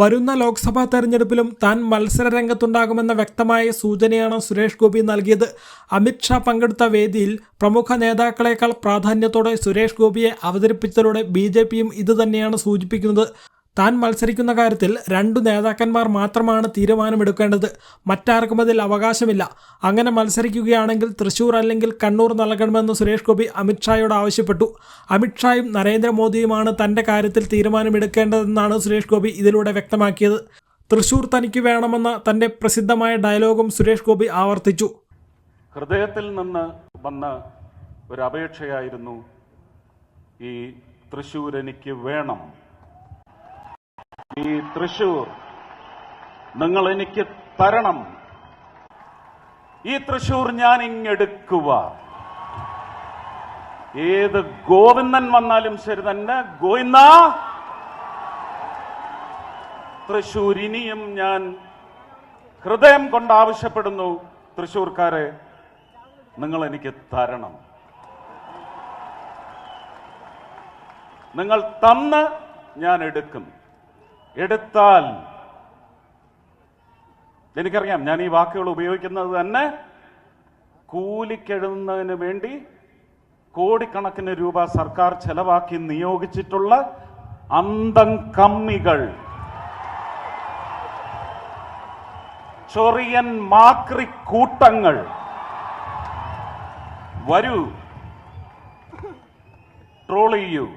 വരുന്ന ലോക്സഭാ തെരഞ്ഞെടുപ്പിലും താൻ മത്സരരംഗത്തുണ്ടാകുമെന്ന വ്യക്തമായ സൂചനയാണ് സുരേഷ് ഗോപി നൽകിയത്. അമിത്ഷാ പങ്കെടുത്ത വേദിയിൽ പ്രമുഖ നേതാക്കളെക്കാൾ പ്രാധാന്യത്തോടെ സുരേഷ് ഗോപിയെ അവതരിപ്പിച്ചതോടെ ബി ജെ പിയും ഇതുതന്നെയാണ് സൂചിപ്പിക്കുന്നത്. താൻ മത്സരിക്കുന്ന കാര്യത്തിൽ രണ്ടു നേതാക്കന്മാർ മാത്രമാണ് തീരുമാനമെടുക്കേണ്ടത്. മറ്റാർക്കും അതിൽ അവകാശമില്ല. അങ്ങനെ മത്സരിക്കുകയാണെങ്കിൽ തൃശൂർ അല്ലെങ്കിൽ കണ്ണൂർ നൽകണമെന്ന് സുരേഷ് ഗോപി അമിത്ഷായോട് ആവശ്യപ്പെട്ടു. അമിത്ഷായും നരേന്ദ്രമോദിയുമാണ് തന്റെ കാര്യത്തിൽ തീരുമാനമെടുക്കേണ്ടതെന്നാണ് സുരേഷ് ഗോപി ഇതിലൂടെ വ്യക്തമാക്കിയത്. തൃശൂർ തനിക്ക് വേണമെന്ന തന്റെ പ്രസിദ്ധമായ ഡയലോഗും സുരേഷ് ഗോപി ആവർത്തിച്ചു. ഹൃദയത്തിൽ നിന്ന് വന്ന ഒരു അപേക്ഷയായിരുന്നു ഈ തൃശൂർ എനിക്ക് വേണം. ഈ തൃശൂർ നിങ്ങൾ എനിക്ക് തരണം. ഈ തൃശൂർ ഞാൻ ഇങ്ങെടുക്കുക ഏത് ഗോവിന്ദൻ വന്നാലും ശരി തന്നെ ഗോവിന്ദ! തൃശൂർ ഇനിയും ഞാൻ ഹൃദയം കൊണ്ട് ആവശ്യപ്പെടുന്നു തൃശൂർക്കാരെ നിങ്ങൾ എനിക്ക് തരണം. നിങ്ങൾ തന്ന് ഞാൻ എടുക്കും. എടുത്താൽ. എനിക്കറിയാം ഞാൻ ഈ വാക്കുകൾ ഉപയോഗിക്കുന്നത് തന്നെ കൂലിക്കെഴുതുന്നതിന് വേണ്ടി കോടിക്കണക്കിന് രൂപ സർക്കാർ ചെലവാക്കി നിയോഗിച്ചിട്ടുള്ള അന്തം കമ്മികൾ. ചൊറിയൻ മാക്രി കൂട്ടങ്ങൾ. വരൂ. ട്രോൾ ചെയ്യൂ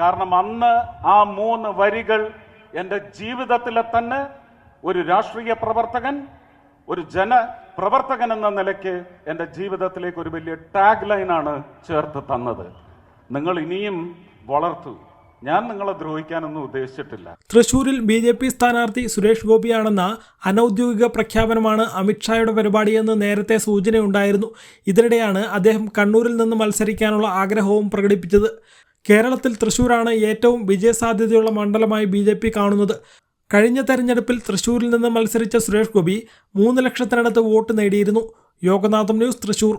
കാരണം അന്ന് ആ മൂന്ന് വരികൾ എന്റെ ജീവിതത്തിലെ തന്നെ ഒരു രാഷ്ട്രീയ പ്രവർത്തകൻ ഒരു ജനപ്രവർത്തകൻ എന്ന നിലയ്ക്ക് എന്റെ ജീവിതത്തിലേക്ക് ഒരു വലിയ ടാഗ് ലൈനാണ് ചേർത്ത് തന്നത്. നിങ്ങൾ ഇനിയും വളർത്തു. ഞാൻ നിങ്ങളെ ദ്രോഹിക്കാനൊന്നും ഉദ്ദേശിച്ചിട്ടില്ല. തൃശൂരിൽ ബി ജെ പി സ്ഥാനാർത്ഥി സുരേഷ് ഗോപിയാണെന്ന അനൌദ്യോഗിക പ്രഖ്യാപനമാണ് അമിത്ഷായുടെ പരിപാടിയെന്ന് നേരത്തെ സൂചനയുണ്ടായിരുന്നു. ഇതിനിടെയാണ് അദ്ദേഹം കണ്ണൂരിൽ നിന്ന് മത്സരിക്കാനുള്ള ആഗ്രഹവും പ്രകടിപ്പിച്ചത്. കേരളത്തിൽ തൃശൂരാണ് ഏറ്റവും വിജയസാധ്യതയുള്ള മണ്ഡലമായി ബി ജെ പി കാണുന്നത്. കഴിഞ്ഞ തെരഞ്ഞെടുപ്പിൽ തൃശൂരിൽ നിന്ന് മത്സരിച്ച സുരേഷ് ഗോപി മൂന്ന് ലക്ഷത്തിനടുത്ത് വോട്ട് നേടിയിരുന്നു. യോഗനാഥം ന്യൂസ് തൃശൂർ.